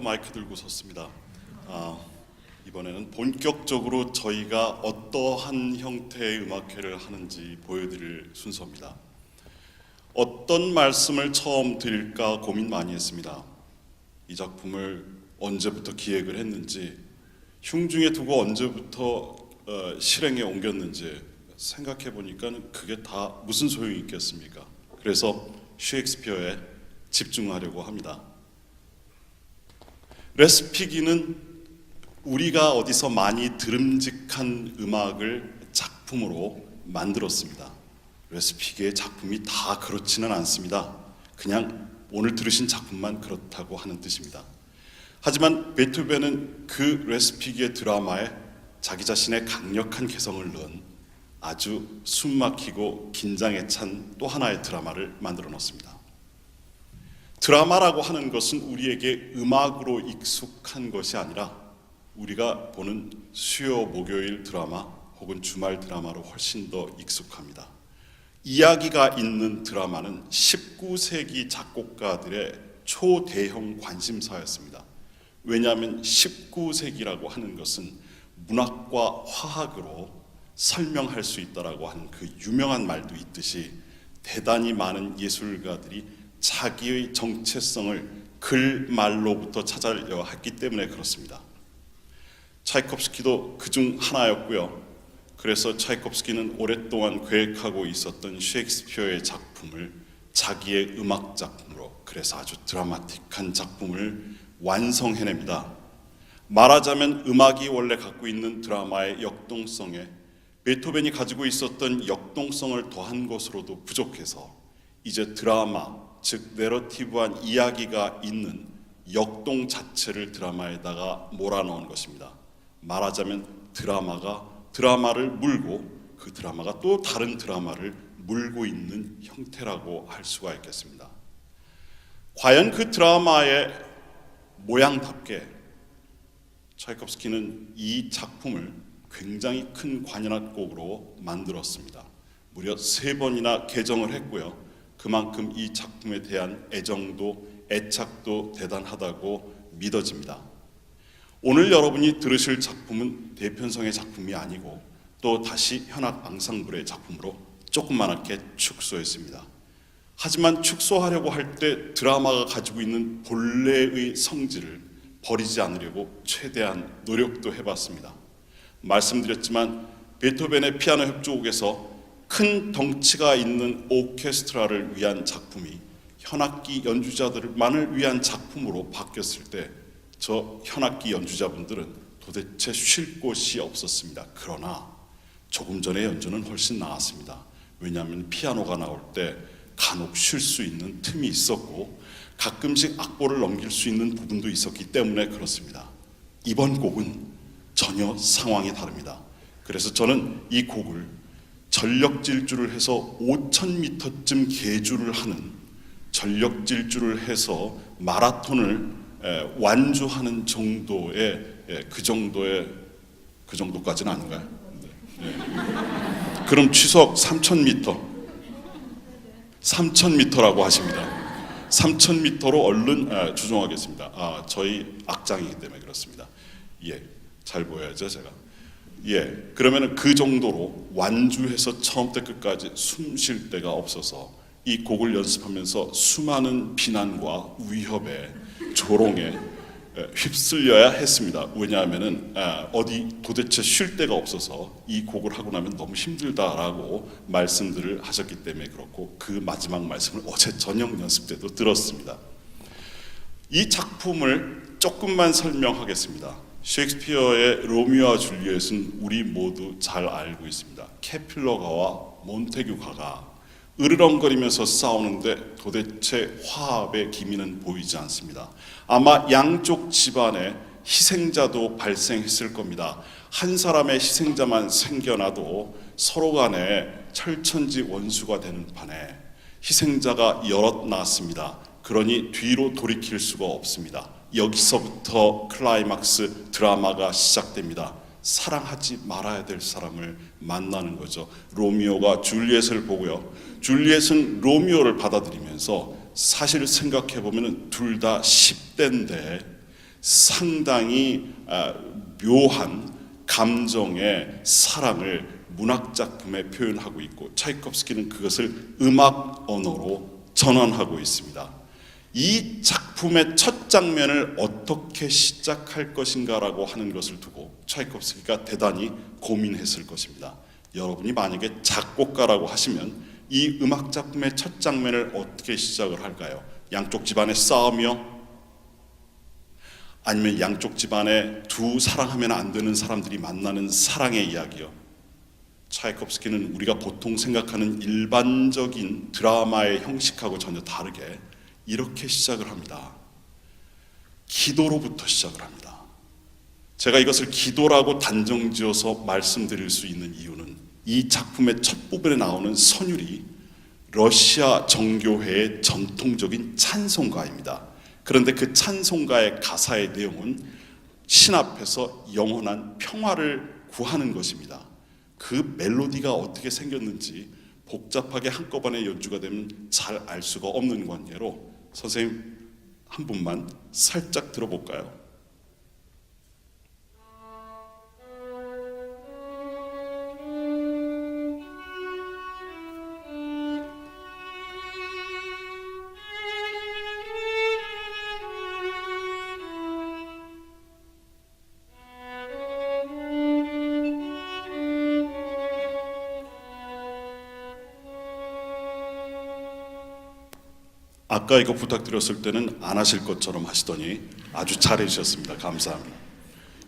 또 마이크 들고 섰습니다. 아, 이번에는 본격적으로 저희가 어떠한 형태의 음악회를 하는지 보여드릴 순서입니다. 어떤 말씀을 처음 드릴까 고민 많이 했습니다. 이 작품을 언제부터 기획을 했는지, 흉중에 두고 언제부터 어, 실행에 옮겼는지 생각해 보니까 그게 다 무슨 소용이 있겠습니까? 그래서 셰익스피어에 집중하려고 합니다. 레스피기는 우리가 어디서 많이 들음직한 음악을 작품으로 만들었습니다. 레스피기의 작품이 다 그렇지는 않습니다. 그냥 오늘 들으신 작품만 그렇다고 하는 뜻입니다. 하지만 베토벤은 그 레스피기의 드라마에 자기 자신의 강력한 개성을 넣은 아주 숨막히고 긴장에 찬 또 하나의 드라마를 만들어 놨습니다. 드라마라고 하는 것은 우리에게 음악으로 익숙한 것이 아니라 우리가 보는 수요 목요일 드라마 혹은 주말 드라마로 훨씬 더 익숙합니다. 이야기가 있는 드라마는 19세기 작곡가들의 초대형 관심사였습니다. 왜냐하면 19세기라고 하는 것은 문학과 화학으로 설명할 수 있다라고 하는 그 유명한 말도 있듯이 대단히 많은 예술가들이 자기의 정체성을 글말로부터 찾아려 했기 때문에 그렇습니다. 차이콥스키도 그 중 하나였고요. 그래서 차이콥스키는 오랫동안 계획하고 있었던 셰익스피어의 작품을 자기의 음악 작품으로 그래서 아주 드라마틱한 작품을 완성해냅니다. 말하자면 음악이 원래 갖고 있는 드라마의 역동성에 베토벤이 가지고 있었던 역동성을 더한 것으로도 부족해서 이제 드라마 즉 내러티브한 이야기가 있는 역동 자체를 드라마에다가 몰아넣은 것입니다. 말하자면 드라마가 드라마를 물고 그 드라마가 또 다른 드라마를 물고 있는 형태라고 할 수가 있겠습니다. 과연 그 드라마의 모양답게 차이콥스키는 이 작품을 굉장히 큰 관현악곡으로 만들었습니다. 무려 세 번이나 개정을 했고요. 그만큼 이 작품에 대한 애정도 애착도 대단하다고 믿어집니다. 오늘 여러분이 들으실 작품은 대편성의 작품이 아니고 또 다시 현악 앙상블의 작품으로 조그맣게 축소했습니다. 하지만 축소하려고 할 때 드라마가 가지고 있는 본래의 성질을 버리지 않으려고 최대한 노력도 해봤습니다. 말씀드렸지만 베토벤의 피아노 협주곡에서 큰 덩치가 있는 오케스트라를 위한 작품이 현악기 연주자들만을 위한 작품으로 바뀌었을 때 저 현악기 연주자분들은 도대체 쉴 곳이 없었습니다. 그러나 조금 전에 연주는 훨씬 나았습니다. 왜냐하면 피아노가 나올 때 간혹 쉴 수 있는 틈이 있었고 가끔씩 악보를 넘길 수 있는 부분도 있었기 때문에 그렇습니다. 이번 곡은 전혀 상황이 다릅니다. 그래서 저는 이 곡을 전력 질주를 해서 5,000m쯤 계주를 하는 전력 질주를 해서 마라톤을 완주하는 정도의 그 정도의 그 정도까지는 아닌가요? 네. 그럼 취속 3,000m, 3,000m라고 하십니다. 3,000m로 얼른 주종하겠습니다. 아, 저희 악장이기 때문에 그렇습니다. 예, 잘 보여야죠, 제가. 예, 그러면은 그 정도로 완주해서 처음부터 끝까지 숨 쉴 데가 없어서 이 곡을 연습하면서 수많은 비난과 위협에 조롱에 휩쓸려야 했습니다. 왜냐하면은 어디 도대체 쉴 데가 없어서 이 곡을 하고 나면 너무 힘들다라고 말씀들을 하셨기 때문에 그렇고 그 마지막 말씀을 어제 저녁 연습 때도 들었습니다. 이 작품을 조금만 설명하겠습니다. 셰익스피어의 로미오와 줄리엣은 우리 모두 잘 알고 있습니다. 케필러가와 몬테규가가 으르렁거리면서 싸우는데 도대체 화합의 기미는 보이지 않습니다. 아마 양쪽 집안에 희생자도 발생했을 겁니다. 한 사람의 희생자만 생겨나도 서로 간에 철천지 원수가 되는 판에 희생자가 여럿 났습니다. 그러니 뒤로 돌이킬 수가 없습니다. 여기서부터 클라이막스 드라마가 시작됩니다. 사랑하지 말아야 될 사람을 만나는 거죠. 로미오가 줄리엣을 보고요. 줄리엣은 로미오를 받아들이면서 사실 생각해 보면 둘 다 10대인데 상당히 아, 묘한 감정의 사랑을 문학 작품에 표현하고 있고 차이콥스키는 그것을 음악 언어로 전환하고 있습니다. 이 작품의 첫 장면을 어떻게 시작할 것인가라고 하는 것을 두고 차이콥스키가 대단히 고민했을 것입니다. 여러분이 만약에 작곡가라고 하시면 이 음악 작품의 첫 장면을 어떻게 시작을 할까요? 양쪽 집안의 싸움이요? 아니면 양쪽 집안에 두 사랑하면 안 되는 사람들이 만나는 사랑의 이야기요? 차이콥스키는 우리가 보통 생각하는 일반적인 드라마의 형식하고 전혀 다르게 이렇게 시작을 합니다. 기도로부터 시작을 합니다. 제가 이것을 기도라고 단정 지어서 말씀드릴 수 있는 이유는 이 작품의 첫 부분에 나오는 선율이 러시아 정교회의 전통적인 찬송가입니다. 그런데 그 찬송가의 가사의 내용은 신 앞에서 영원한 평화를 구하는 것입니다. 그 멜로디가 어떻게 생겼는지 복잡하게 한꺼번에 연주가 되면 잘 알 수가 없는 관계로 선생님 한 분만 살짝 들어볼까요? 아까 이거 부탁드렸을 때는 안 하실 것처럼 하시더니 아주 잘해 주셨습니다. 감사합니다.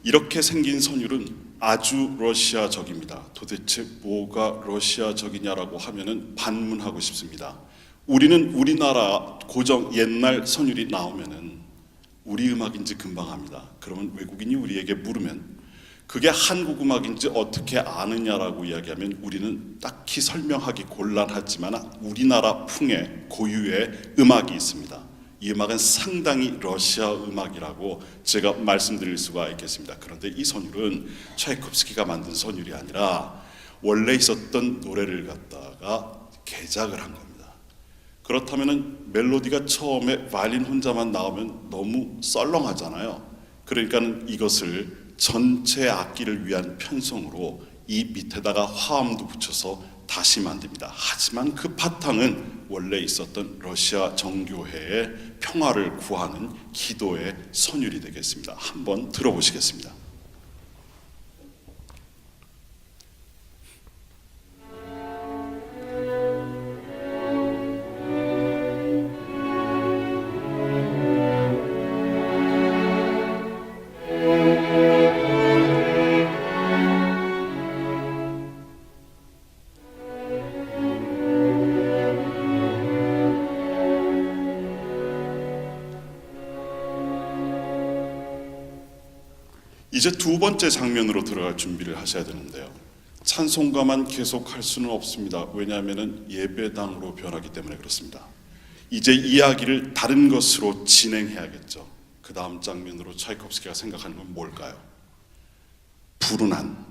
이렇게 생긴 선율은 아주 러시아적입니다. 도대체 뭐가 러시아적이냐라고 하면은 반문하고 싶습니다. 우리는 우리나라 고정 옛날 선율이 나오면은 우리 음악인지 금방 합니다. 그러면 외국인이 우리에게 물으면 그게 한국 음악인지 어떻게 아느냐라고 이야기하면 우리는 딱히 설명하기 곤란하지만 우리나라 풍의 고유의 음악이 있습니다. 이 음악은 상당히 러시아 음악이라고 제가 말씀드릴 수가 있겠습니다. 그런데 이 선율은 차이콥스키가 만든 선율이 아니라 원래 있었던 노래를 갖다가 개작을 한 겁니다. 그렇다면은 멜로디가 처음에 바이올린 혼자만 나오면 너무 썰렁하잖아요. 그러니까는 이것을 전체 악기를 위한 편성으로 이 밑에다가 화음도 붙여서 다시 만듭니다. 하지만 그 바탕은 원래 있었던 러시아 정교회의 평화를 구하는 기도의 선율이 되겠습니다. 한번 들어보시겠습니다. 이제 두 번째 장면으로 들어갈 준비를 하셔야 되는데요. 찬송가만 계속 할 수는 없습니다. 왜냐하면 예배당으로 변하기 때문에 그렇습니다. 이제 이야기를 다른 것으로 진행해야겠죠. 그 다음 장면으로 차이콥스키가 생각하는 건 뭘까요? 불운한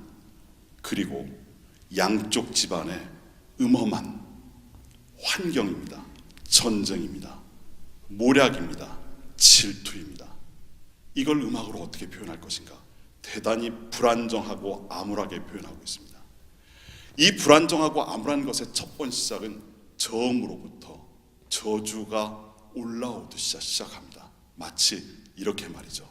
그리고 양쪽 집안의 음험한 환경입니다. 전쟁입니다. 모략입니다. 질투입니다. 이걸 음악으로 어떻게 표현할 것인가? 대단히 불안정하고 암울하게 표현하고 있습니다. 이 불안정하고 암울한 것의 첫 번째 시작은 저음으로부터 저주가 올라오듯이 시작합니다. 마치 이렇게 말이죠.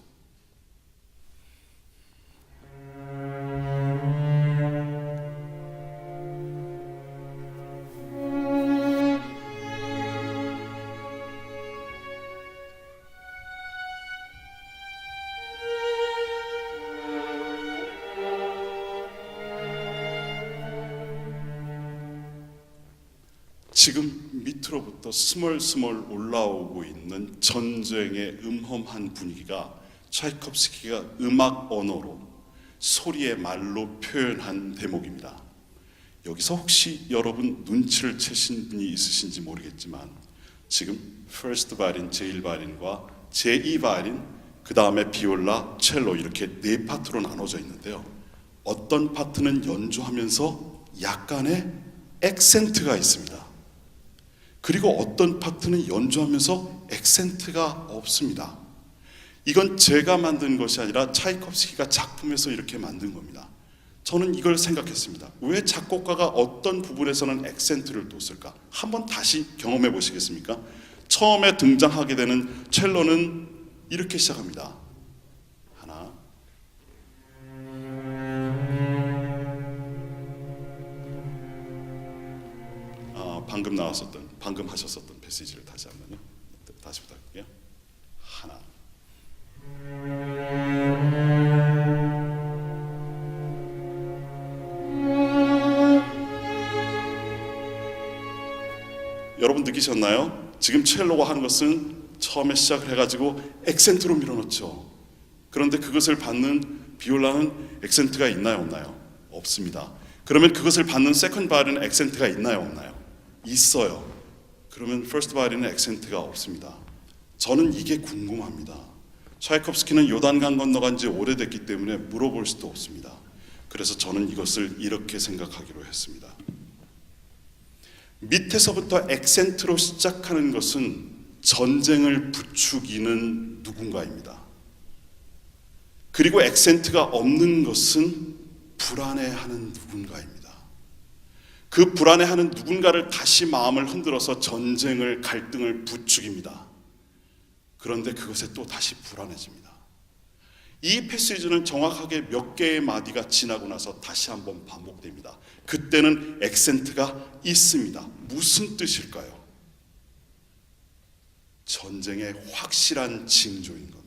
밑으로부터 스멀스멀 올라오고 있는 전쟁의 음험한 분위기가 차이콥스키가 음악 언어로 소리의 말로 표현한 대목입니다. 여기서 혹시 여러분 눈치를 채신 분이 있으신지 모르겠지만 지금 first 바이올린, 제1 바이올린과 제2 바이올린, 그 다음에 비올라, 첼로 이렇게 네 파트로 나눠져 있는데요. 어떤 파트는 연주하면서 약간의 액센트가 있습니다. 그리고 어떤 파트는 연주하면서 액센트가 없습니다. 이건 제가 만든 것이 아니라 차이콥스키가 작품에서 이렇게 만든 겁니다. 저는 이걸 생각했습니다. 왜 작곡가가 어떤 부분에서는 액센트를 뒀을까? 한번 다시 경험해 보시겠습니까? 처음에 등장하게 되는 첼로는 이렇게 시작합니다. 방금 나왔었던, 방금 하셨었던 패시지를 다시 한번요. 다시 부탁드릴게요. 하나, 여러분 느끼셨나요? 지금 첼로가 하는 것은 처음에 시작을 해가지고 액센트로 밀어넣죠. 그런데 그것을 받는 비올라는 액센트가 있나요, 없나요? 없습니다. 그러면 그것을 받는 세컨드 바이올린은 액센트가 있나요, 없나요? 있어요. 그러면 퍼스트 바이올린은 액센트가 없습니다. 저는 이게 궁금합니다. 차이콥스키는 요단강 건너간 지 오래됐기 때문에 물어볼 수도 없습니다. 그래서 저는 이것을 이렇게 생각하기로 했습니다. 밑에서부터 액센트로 시작하는 것은 전쟁을 부추기는 누군가입니다. 그리고 액센트가 없는 것은 불안해하는 누군가입니다. 그 불안해하는 누군가를 다시 마음을 흔들어서 전쟁을 갈등을 부추깁니다. 그런데 그것에 또 다시 불안해집니다. 이 패시지는 정확하게 몇 개의 마디가 지나고 나서 다시 한번 반복됩니다. 그때는 액센트가 있습니다. 무슨 뜻일까요? 전쟁의 확실한 징조인 겁니다.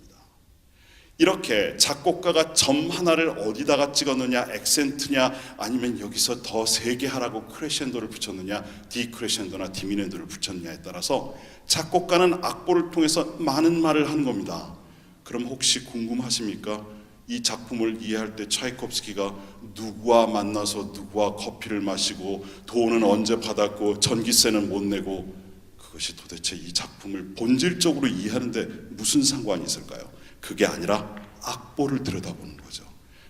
이렇게 작곡가가 점 하나를 어디다가 찍었느냐, 액센트냐, 아니면 여기서 더 세게 하라고 크레션도를 붙였느냐, 디크레션도나 디미넨도를 붙였느냐에 따라서 작곡가는 악보를 통해서 많은 말을 하는 겁니다. 그럼 혹시 궁금하십니까? 이 작품을 이해할 때 차이콥스키가 누구와 만나서 누구와 커피를 마시고 돈은 언제 받았고 전기세는 못 내고 그것이 도대체 이 작품을 본질적으로 이해하는데 무슨 상관이 있을까요? 그게 아니라 악보를 들여다보는 거죠.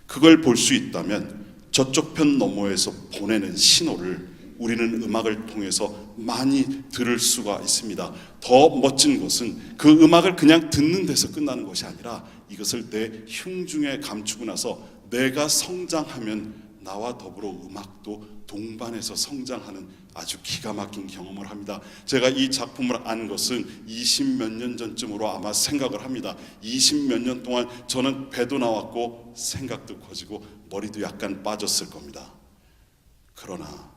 그걸 볼 수 있다면 저쪽 편 너머에서 보내는 신호를 우리는 음악을 통해서 많이 들을 수가 있습니다. 더 멋진 것은 그 음악을 그냥 듣는 데서 끝나는 것이 아니라 이것을 내 흉중에 감추고 나서 내가 성장하면 나와 더불어 음악도 동반해서 성장하는 아주 기가 막힌 경험을 합니다. 제가 이 작품을 안 것은 20 몇 년 전쯤으로 아마 생각을 합니다. 20 몇 년 동안 저는 배도 나왔고 생각도 커지고 머리도 약간 빠졌을 겁니다. 그러나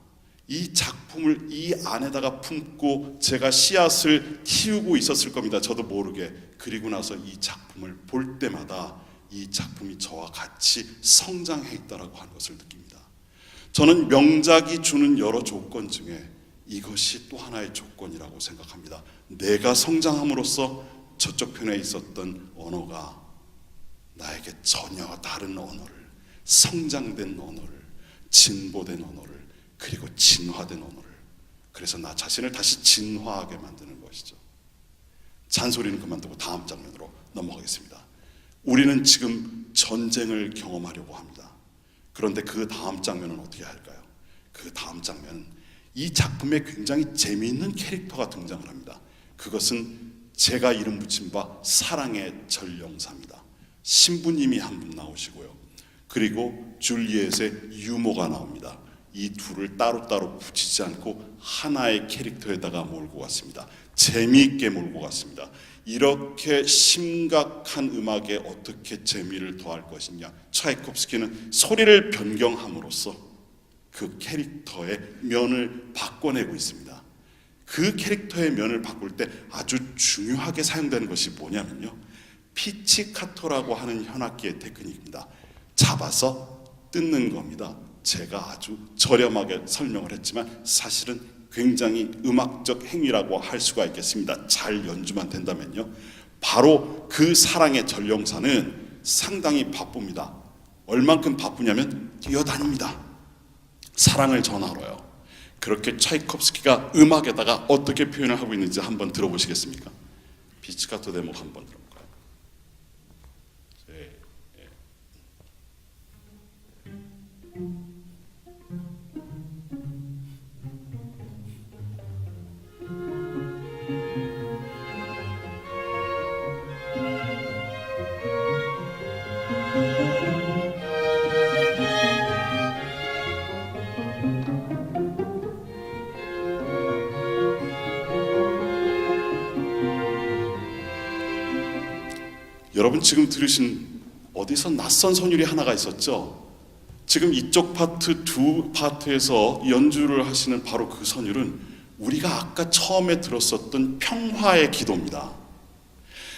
이 작품을 이 안에다가 품고 제가 씨앗을 키우고 있었을 겁니다. 저도 모르게. 그리고 나서 이 작품을 볼 때마다 이 작품이 저와 같이 성장해 있다라고 하는 것을 느낍니다. 저는 명작이 주는 여러 조건 중에 이것이 또 하나의 조건이라고 생각합니다. 내가 성장함으로써 저쪽 편에 있었던 언어가 나에게 전혀 다른 언어를 성장된 언어를 진보된 언어를 그리고 진화된 언어를 그래서 나 자신을 다시 진화하게 만드는 것이죠. 잔소리는 그만두고 다음 장면으로 넘어가겠습니다. 우리는 지금 전쟁을 경험하려고 합니다. 그런데 그 다음 장면은 어떻게 할까요? 그 다음 장면은 이 작품에 굉장히 재미있는 캐릭터가 등장을 합니다. 그것은 제가 이름 붙인 바 사랑의 전령사입니다. 신부님이 한 분 나오시고요. 그리고 줄리엣의 유모가 나옵니다. 이 둘을 따로따로 붙이지 않고 하나의 캐릭터에다가 몰고 갔습니다. 재미있게 몰고 갔습니다. 이렇게 심각한 음악에 어떻게 재미를 더할 것이냐. 차이콥스키는 소리를 변경함으로써 그 캐릭터의 면을 바꿔내고 있습니다. 그 캐릭터의 면을 바꿀 때 아주 중요하게 사용되는 것이 뭐냐면요. 피치카토라고 하는 현악기의 테크닉입니다. 잡아서 뜯는 겁니다. 제가 아주 저렴하게 설명을 했지만 사실은 굉장히 음악적 행위라고 할 수가 있겠습니다. 잘 연주만 된다면요. 바로 그 사랑의 전령사는 상당히 바쁩니다. 얼만큼 바쁘냐면 뛰어다닙니다. 사랑을 전하러요. 그렇게 차이콥스키가 음악에다가 어떻게 표현을 하고 있는지 한번 들어보시겠습니까? 비치카토 대목 한번 들어볼까요? 네. 여러분 지금 들으신 어디서 낯선 선율이 하나가 있었죠? 지금 이쪽 파트 두 파트에서 연주를 하시는 바로 그 선율은 우리가 아까 처음에 들었었던 평화의 기도입니다.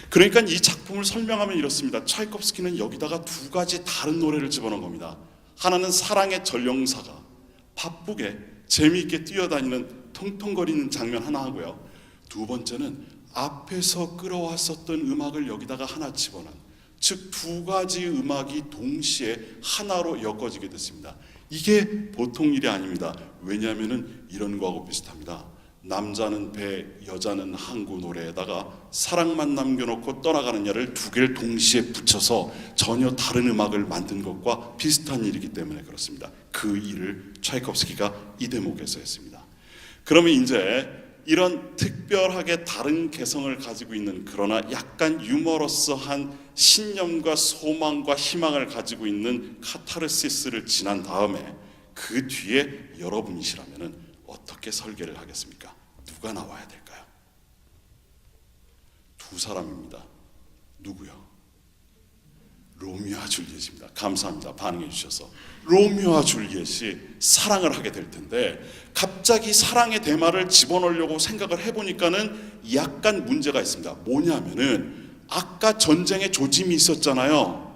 그러니까 이 작품을 설명하면 이렇습니다. 차이콥스키는 여기다가 두 가지 다른 노래를 집어넣은 겁니다. 하나는 사랑의 전령사가 바쁘게 재미있게 뛰어다니는 통통거리는 장면 하나 하고요. 두 번째는 앞에서 끌어왔었던 음악을 여기다가 하나 집어넣은 즉 두 가지 음악이 동시에 하나로 엮어지게 됐습니다. 이게 보통 일이 아닙니다. 왜냐하면은 이런 거하고 비슷합니다. 남자는 배, 여자는 항구 노래에다가 사랑만 남겨놓고 떠나가는 야를 두 개를 동시에 붙여서 전혀 다른 음악을 만든 것과 비슷한 일이기 때문에 그렇습니다. 그 일을 차이콥스키가 이 대목에서 했습니다. 그러면 이제 이런 특별하게 다른 개성을 가지고 있는 그러나 약간 유머러스한 신념과 소망과 희망을 가지고 있는 카타르시스를 지난 다음에 그 뒤에 여러분이시라면 어떻게 설계를 하겠습니까? 누가 나와야 될까요? 두 사람입니다. 누구요? 로미오와 줄리엣입니다. 감사합니다. 반응해 주셔서. 로미오와 줄리엣이 사랑을 하게 될 텐데 갑자기 사랑의 대마를 집어넣으려고 생각을 해보니까는 약간 문제가 있습니다. 뭐냐면은 아까 전쟁의 조짐이 있었잖아요.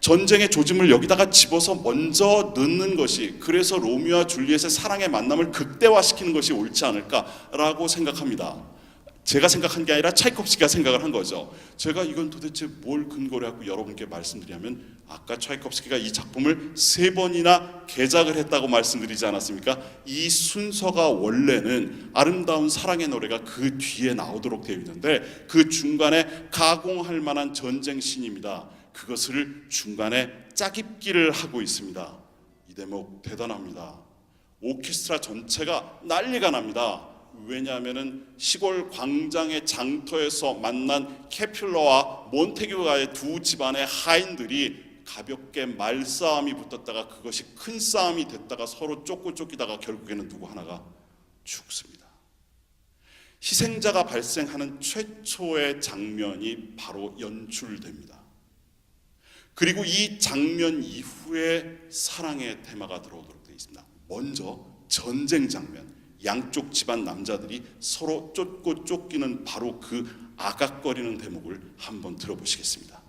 전쟁의 조짐을 여기다가 집어서 먼저 넣는 것이 그래서 로미오와 줄리엣의 사랑의 만남을 극대화시키는 것이 옳지 않을까라고 생각합니다. 제가 생각한 게 아니라 차이콥스키가 생각을 한 거죠. 제가 이건 도대체 뭘 근거로 하고 여러분께 말씀드리면 아까 차이콥스키가 이 작품을 세 번이나 개작을 했다고 말씀드리지 않았습니까? 이 순서가 원래는 아름다운 사랑의 노래가 그 뒤에 나오도록 되어 있는데 그 중간에 가공할 만한 전쟁 신입니다. 그것을 중간에 짜깁기를 하고 있습니다. 이 대목 대단합니다. 오케스트라 전체가 난리가 납니다. 왜냐하면은 시골 광장의 장터에서 만난 케퓰러와 몬테규가의 두 집안의 하인들이 가볍게 말싸움이 붙었다가 그것이 큰 싸움이 됐다가 서로 쫓고 쫓기다가 결국에는 누구 하나가 죽습니다. 희생자가 발생하는 최초의 장면이 바로 연출됩니다. 그리고 이 장면 이후에 사랑의 테마가 들어오도록 되어 있습니다. 먼저 전쟁 장면. 양쪽 집안 남자들이 서로 쫓고 쫓기는 바로 그 아각거리는 대목을 한번 들어보시겠습니다.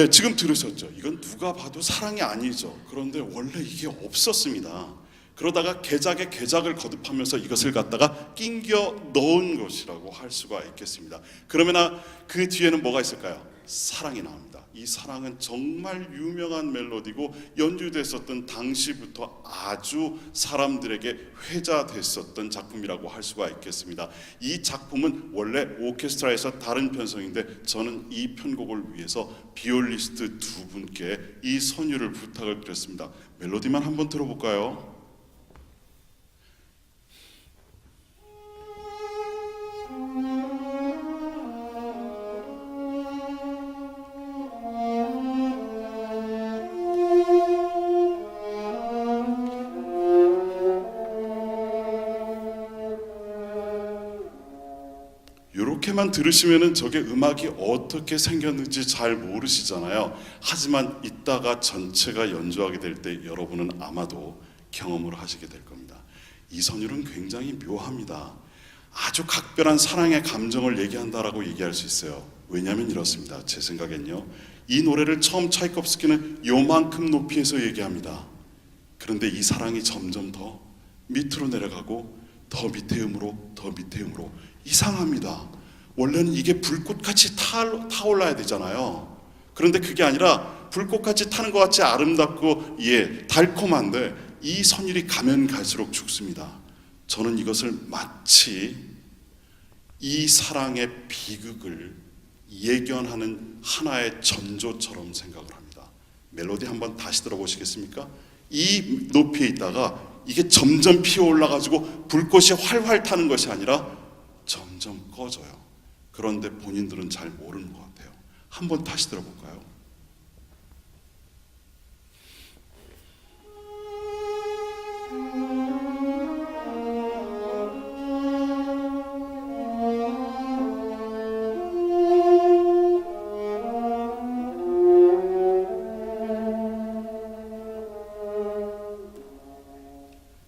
네, 지금 들으셨죠? 이건 누가 봐도 사랑이 아니죠. 그런데 원래 이게 없었습니다. 그러다가 개작에 개작을 거듭하면서 이것을 갖다가 낑겨 넣은 것이라고 할 수가 있겠습니다. 그러면 그 뒤에는 뭐가 있을까요? 사랑이 나옵니다. 이 사랑은 정말 유명한 멜로디고 연주됐었던 당시부터 아주 사람들에게 회자됐었던 작품이라고 할 수가 있겠습니다. 이 작품은 원래 오케스트라에서 다른 편성인데 저는 이 편곡을 위해서 비올리스트 두 분께 이 선율을 부탁을 드렸습니다. 멜로디만 한번 들어볼까요? 이렇게만 들으시면은 저게 음악이 어떻게 생겼는지 잘 모르시잖아요. 하지만 이따가 전체가 연주하게 될 때 여러분은 아마도 경험을 하시게 될 겁니다. 이 선율은 굉장히 묘합니다. 아주 각별한 사랑의 감정을 얘기한다라고 얘기할 수 있어요. 왜냐하면 이렇습니다. 제 생각엔요. 이 노래를 처음 차이콥스키는 요만큼 높이에서 얘기합니다. 그런데 이 사랑이 점점 더 밑으로 내려가고 더 밑에 음으로 더 밑에 음으로 이상합니다. 원래는 이게 불꽃같이 타, 타올라야 되잖아요. 그런데 그게 아니라 불꽃같이 타는 것 같이 아름답고 예 달콤한데 이 선율이 가면 갈수록 죽습니다. 저는 이것을 마치 이 사랑의 비극을 예견하는 하나의 전조처럼 생각을 합니다. 멜로디 한번 다시 들어보시겠습니까? 이 높이에 있다가 이게 점점 피어올라 가지고 불꽃이 활활 타는 것이 아니라 점점 꺼져요. 그런데 본인들은 잘 모르는 것 같아요. 한번 다시 들어볼까요?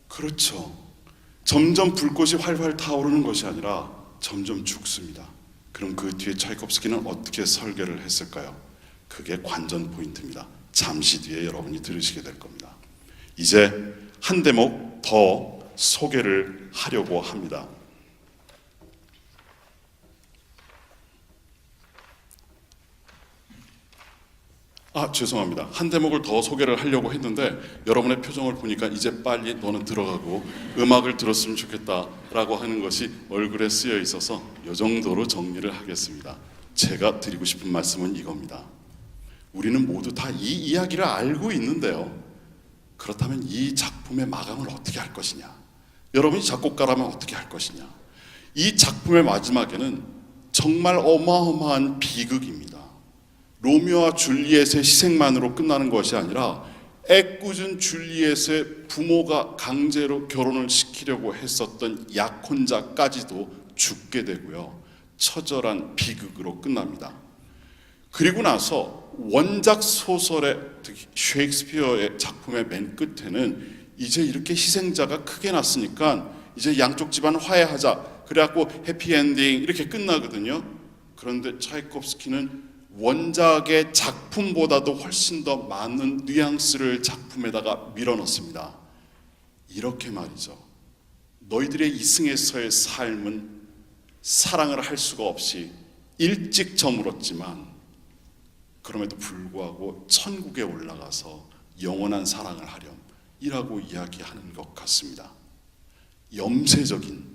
그렇죠. 점점 불꽃이 활활 타오르는 것이 아니라 점점 죽습니다. 그럼 그 뒤에 차이콥스키는 어떻게 설계를 했을까요? 그게 관전 포인트입니다. 잠시 뒤에 여러분이 들으시게 될 겁니다. 이제 한 대목 더 소개를 하려고 합니다. 아 죄송합니다. 한 대목을 더 소개를 하려고 했는데 여러분의 표정을 보니까 이제 빨리 너는 들어가고 음악을 들었으면 좋겠다라고 하는 것이 얼굴에 쓰여 있어서 이 정도로 정리를 하겠습니다. 제가 드리고 싶은 말씀은 이겁니다. 우리는 모두 다 이 이야기를 알고 있는데요. 그렇다면 이 작품의 마감을 어떻게 할 것이냐? 여러분이 작곡가라면 어떻게 할 것이냐? 이 작품의 마지막에는 정말 어마어마한 비극입니다. 로미오와 줄리엣의 희생만으로 끝나는 것이 아니라 애꿎은 줄리엣의 부모가 강제로 결혼을 시키려고 했었던 약혼자까지도 죽게 되고요. 처절한 비극으로 끝납니다. 그리고 나서 원작 소설의 특히 셰익스피어의 작품의 맨 끝에는 이제 이렇게 희생자가 크게 났으니까 이제 양쪽 집안 화해하자. 그래갖고 해피엔딩 이렇게 끝나거든요. 그런데 차이콥스키는 원작의 작품보다도 훨씬 더 많은 뉘앙스를 작품에다가 밀어넣습니다. 이렇게 말이죠. 너희들의 이승에서의 삶은 사랑을 할 수가 없이 일찍 저물었지만 그럼에도 불구하고 천국에 올라가서 영원한 사랑을 하렴 이라고 이야기하는 것 같습니다. 염세적인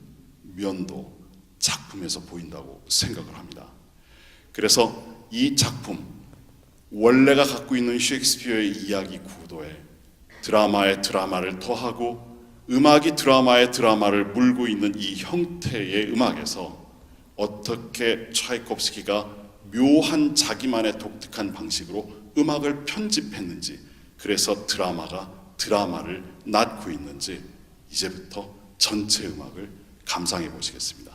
면도 작품에서 보인다고 생각을 합니다. 그래서 이 작품 원래가 갖고 있는 셰익스피어의 이야기 구도에 드라마의 드라마를 더하고 음악이 드라마의 드라마를 물고 있는 이 형태의 음악에서 어떻게 차이콥스키가 묘한 자기만의 독특한 방식으로 음악을 편집했는지 그래서 드라마가 드라마를 낳고 있는지 이제부터 전체 음악을 감상해 보시겠습니다.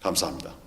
감사합니다.